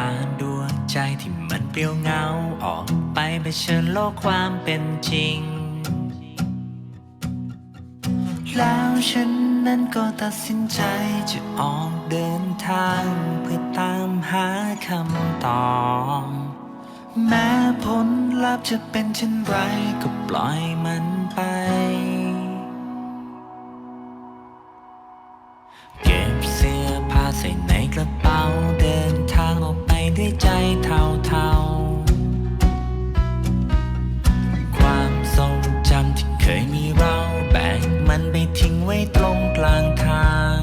าดวงใจที่มันเปลี่ยวเหงาออกไปไปเชิญโลกความเป็นจริง แล้วฉันนั้นก็ตัดสินใจจะออกเดินทางเพื่อตามหาคำตอบแม้ผลลัพธ์จะเป็นเช่นไรก็ปล่อยมันไป ใจเท่าๆความทรงจำที่เคยมีเราแบกมันไปทิ้งไว้ตรงกลางทาง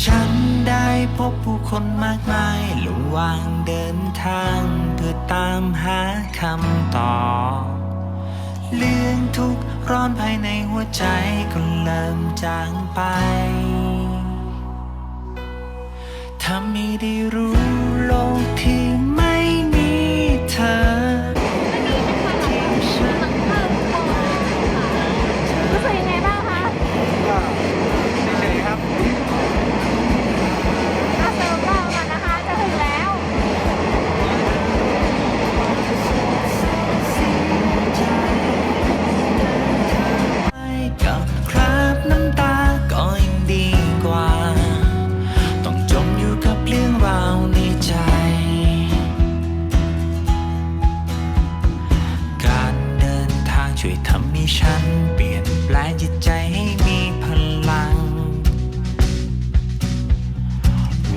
ฉันได้พบผู้คนมากมายระหว่างเดินทางเพื่อตามหาคำตอบเรื่องทุกร้อนภายในหัวใจก็เริ่มจางไป ถ้าไม่ได้รู้โลกที่ไม่มีเธอ รู้สึกยังไงบ้างคะ ก็ จิตใจให้มีพลัง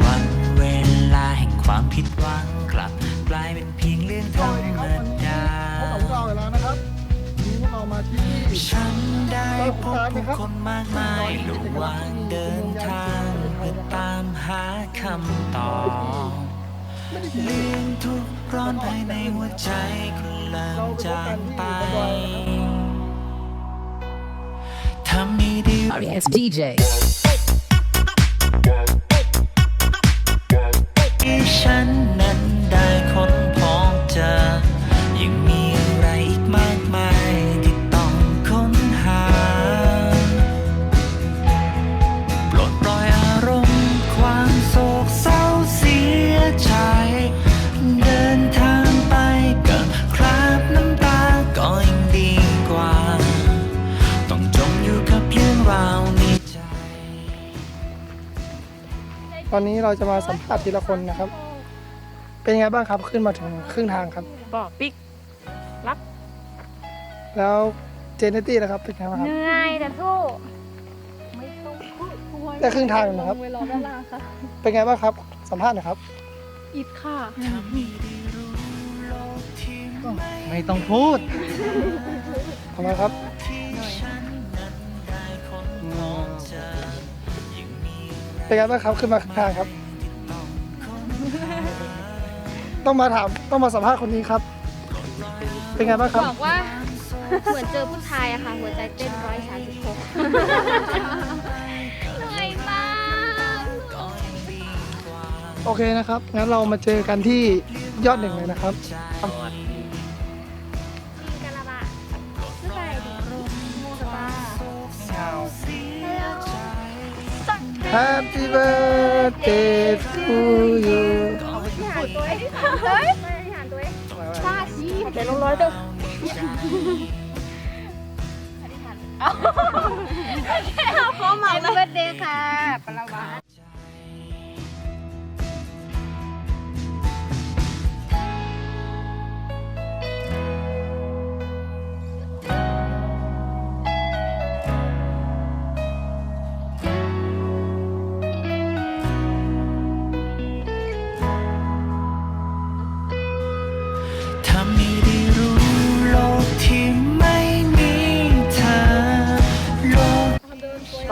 วันเวลาแห่งความผิดหวังกลับกลายเป็นเพียงเรื่องธรรมดาพวกเราอีกแล้วนะครับวันนี้พวกเรามาที่ฉันได้พบผู้คนมากมายระหว่างเดินทางเพื่อตามหาคำตอบเรื่องทุกร้อนภายในหัวใจก็เริ่มจางไป ถ้าไม่ได้ Yes, DJ. ที่ฉัน ตอนนี้เราจะมาสัมภาษณ์ทีละคนนะครับ เป็นยังไงบ้างครับขึ้นมาถึงครึ่งทางครับ บอกปิ๊กแล้วเจเนตี้นะครับเป็นยังไงบ้างครับ เหนื่อยแต่สู้ได้ครึ่งทางแล้วนะครับไปรอด้านล่างค่ะเป็นไงบ้างครับสัมภาษณ์หน่อยครับ อิดค่ะ ไม่ต้องพูดทำไมครับ เป็นไงบ้างครับขึ้นมาครึ่งทางครับ ต้องมาถามต้องมาสัมภาษณ์คนนี้ครับ เป็นไงบ้างครับ บอกว่าเหมือนเจอผู้ชายอะค่ะ หัวใจเต้นร้อยสามสิบหกเหนื่อยมากโอเคนะครับงั้นเรามาเจอกันที่ยอดหนึ่งเลยนะครับ Happy birthday to you ที่หารตัวเองที่หารตัวเองที่หารตัวเองชาชีเดี๋ยวลงร้อยเด้อเอาขอหมาเบิร์ดเดย์ค่ะปลาวาถ้า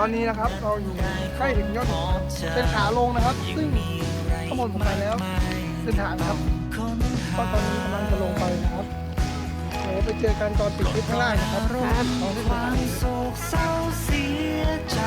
อนนี้นะครับเราอยู่ใกล้ถึงยอดหนึ่งครับเป็นขาลงนะครับ ซึ่งข้างบนผมไปแล้วเส้นทางนะครับก็ตอนนี้กำลังจะลงไปนะครับเดี๋ยวไปเจอกันตอนปิดคลิปข้างล่างนะครับลองที่คสุดวามโศกเศร้าเสียใจ